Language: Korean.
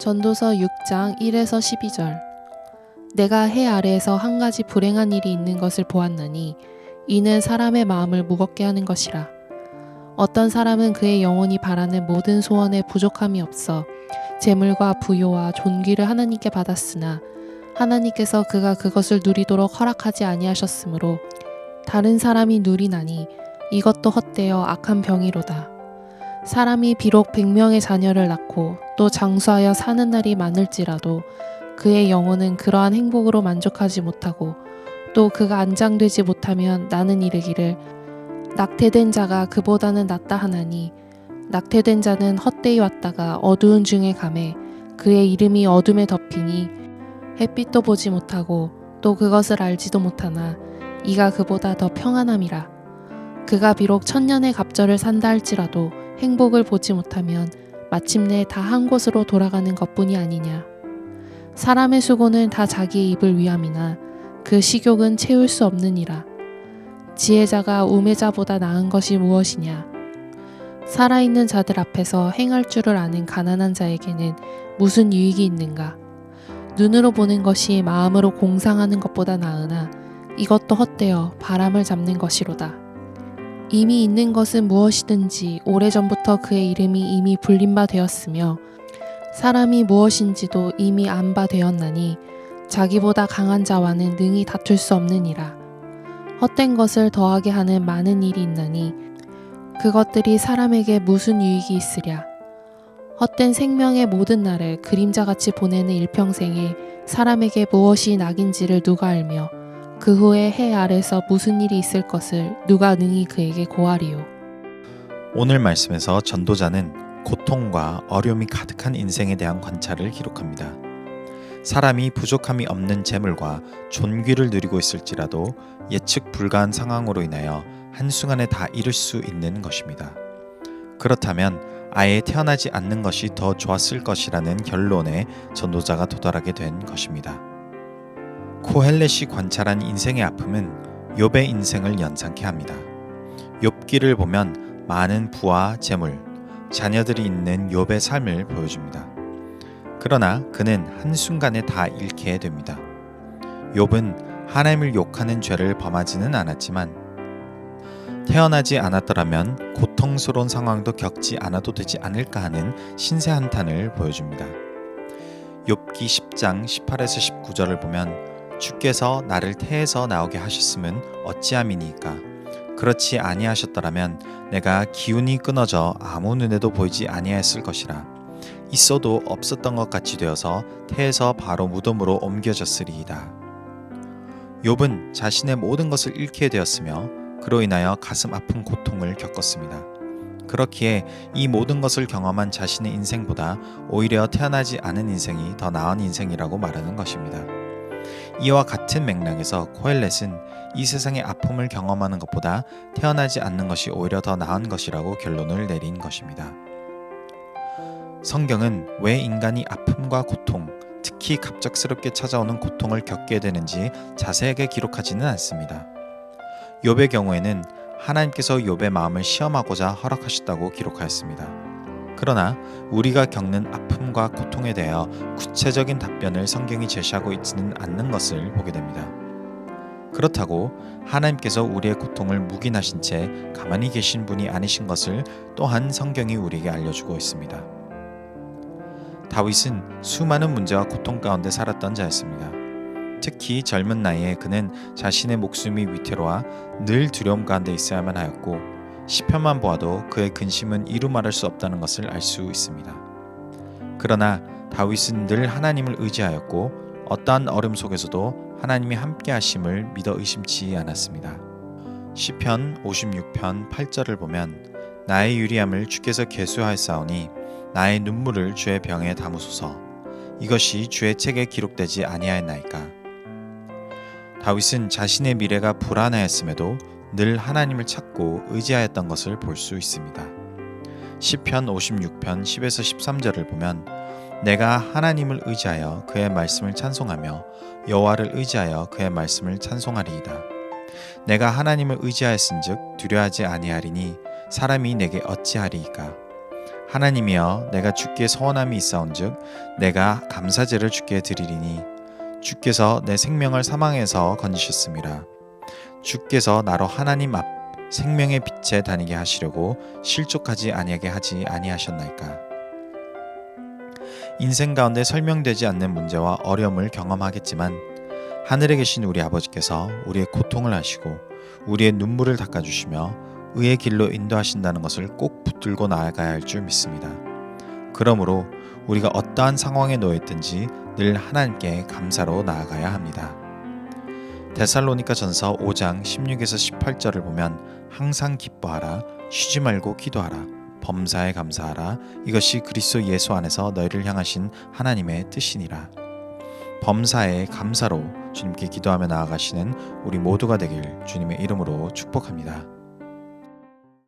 전도서 6장 1에서 12절 내가 해 아래에서 한 가지 불행한 일이 있는 것을 보았나니 이는 사람의 마음을 무겁게 하는 것이라 어떤 사람은 그의 영혼이 바라는 모든 소원에 부족함이 없어 재물과 부요와 존귀를 하나님께 받았으나 하나님께서 그가 그것을 누리도록 허락하지 아니하셨으므로 다른 사람이 누리나니 이것도 헛되어 악한 병이로다. 사람이 비록 백명의 자녀를 낳고 또 장수하여 사는 날이 많을지라도 그의 영혼은 그러한 행복으로 만족하지 못하고 또 그가 안장되지 못하면 나는 이르기를 낙태된 자가 그보다는 낫다 하나니 낙태된 자는 헛되이 왔다가 어두운 중에 감해 그의 이름이 어둠에 덮이니 햇빛도 보지 못하고 또 그것을 알지도 못하나 이가 그보다 더 평안함이라. 그가 비록 천년의 갑절을 산다 할지라도 행복을 보지 못하면 마침내 다 한 곳으로 돌아가는 것뿐이 아니냐. 사람의 수고는 다 자기의 입을 위함이나 그 식욕은 채울 수 없느니라. 지혜자가 우매자보다 나은 것이 무엇이냐. 살아있는 자들 앞에서 행할 줄을 아는 가난한 자에게는 무슨 유익이 있는가. 눈으로 보는 것이 마음으로 공상하는 것보다 나으나 이것도 헛되어 바람을 잡는 것이로다. 이미 있는 것은 무엇이든지 오래전부터 그의 이름이 이미 불린 바 되었으며 사람이 무엇인지도 이미 안 바 되었나니 자기보다 강한 자와는 능히 다툴 수 없느니라. 헛된 것을 더하게 하는 많은 일이 있나니 그것들이 사람에게 무슨 유익이 있으랴. 헛된 생명의 모든 날을 그림자같이 보내는 일평생에 사람에게 무엇이 낙인지를 누가 알며 그 후에 해 아래서 무슨 일이 있을 것을 누가 능히 그에게 고하리요. 오늘 말씀에서 전도자는 고통과 어려움이 가득한 인생에 대한 관찰을 기록합니다. 사람이 부족함이 없는 재물과 존귀를 누리고 있을지라도 예측 불가한 상황으로 인하여 한순간에 다 잃을 수 있는 것입니다. 그렇다면 아예 태어나지 않는 것이 더 좋았을 것이라는 결론에 전도자가 도달하게 된 것입니다. 코헬렛이 관찰한 인생의 아픔은 욥의 인생을 연상케 합니다. 욥기를 보면 많은 부와 재물, 자녀들이 있는 욥의 삶을 보여줍니다. 그러나 그는 한순간에 다 잃게 됩니다. 욥은 하나님을 욕하는 죄를 범하지는 않았지만 태어나지 않았더라면 고통스러운 상황도 겪지 않아도 되지 않을까 하는 신세 한탄을 보여줍니다. 욥기 10장 18에서 19절을 보면 주께서 나를 태에서 나오게 하셨음은 어찌함이니까 그렇지 아니하셨더라면 내가 기운이 끊어져 아무 눈에도 보이지 아니하였을 것이라 있어도 없었던 것 같이 되어서 태에서 바로 무덤으로 옮겨졌으리이다. 욥은 자신의 모든 것을 잃게 되었으며 그로 인하여 가슴 아픈 고통을 겪었습니다. 그렇기에 이 모든 것을 경험한 자신의 인생보다 오히려 태어나지 않은 인생이 더 나은 인생이라고 말하는 것입니다. 이와 같은 맥락에서 코엘렛은 이 세상의 아픔을 경험하는 것보다 태어나지 않는 것이 오히려 더 나은 것이라고 결론을 내린 것입니다. 성경은 왜 인간이 아픔과 고통, 특히 갑작스럽게 찾아오는 고통을 겪게 되는지 자세하게 기록하지는 않습니다. 욥의 경우에는 하나님께서 욥의 마음을 시험하고자 허락하셨다고 기록하였습니다. 그러나 우리가 겪는 아픔과 고통에 대하여 구체적인 답변을 성경이 제시하고 있지는 않는 것을 보게 됩니다. 그렇다고 하나님께서 우리의 고통을 묵인하신 채 가만히 계신 분이 아니신 것을 또한 성경이 우리에게 알려주고 있습니다. 다윗은 수많은 문제와 고통 가운데 살았던 자였습니다. 특히 젊은 나이에 그는 자신의 목숨이 위태로워 늘 두려움 가운데 있어야만 하였고 시편만 보아도 그의 근심은 이루 말할 수 없다는 것을 알 수 있습니다. 그러나 다윗은 늘 하나님을 의지하였고 어떠한 어려움 속에서도 하나님이 함께 하심을 믿어 의심치 않았습니다. 시편 56편 8절을 보면 나의 유리함을 주께서 계수하였사오니 나의 눈물을 주의 병에 담으소서 이것이 주의 책에 기록되지 아니하였나이까 다윗은 자신의 미래가 불안하였음에도 늘 하나님을 찾고 의지하였던 것을 볼 수 있습니다. 시편 56편 10에서 13절을 보면 내가 하나님을 의지하여 그의 말씀을 찬송하며 여호와를 의지하여 그의 말씀을 찬송하리이다. 내가 하나님을 의지하였은즉 두려하지 아니하리니 사람이 내게 어찌하리이까 하나님이여 내가 주께 서원함이 있사온즉 내가 감사제를 주께 드리리니 주께서 내 생명을 사망에서 건지셨습니다. 주께서 나로 하나님 앞 생명의 빛에 다니게 하시려고 실족하지 아니하게 하지 아니하셨나이까. 인생 가운데 설명되지 않는 문제와 어려움을 경험하겠지만 하늘에 계신 우리 아버지께서 우리의 고통을 하시고 우리의 눈물을 닦아주시며 의의 길로 인도하신다는 것을 꼭 붙들고 나아가야 할 줄 믿습니다. 그러므로 우리가 어떠한 상황에 놓여 있든지 늘 하나님께 감사로 나아가야 합니다. 데살로니가 전서 5장 16에서 18절을 보면 항상 기뻐하라 쉬지 말고 기도하라 범사에 감사하라 이것이 그리스도 예수 안에서 너희를 향하신 하나님의 뜻이니라. 범사에 감사로 주님께 기도하며 나아가시는 우리 모두가 되길 주님의 이름으로 축복합니다.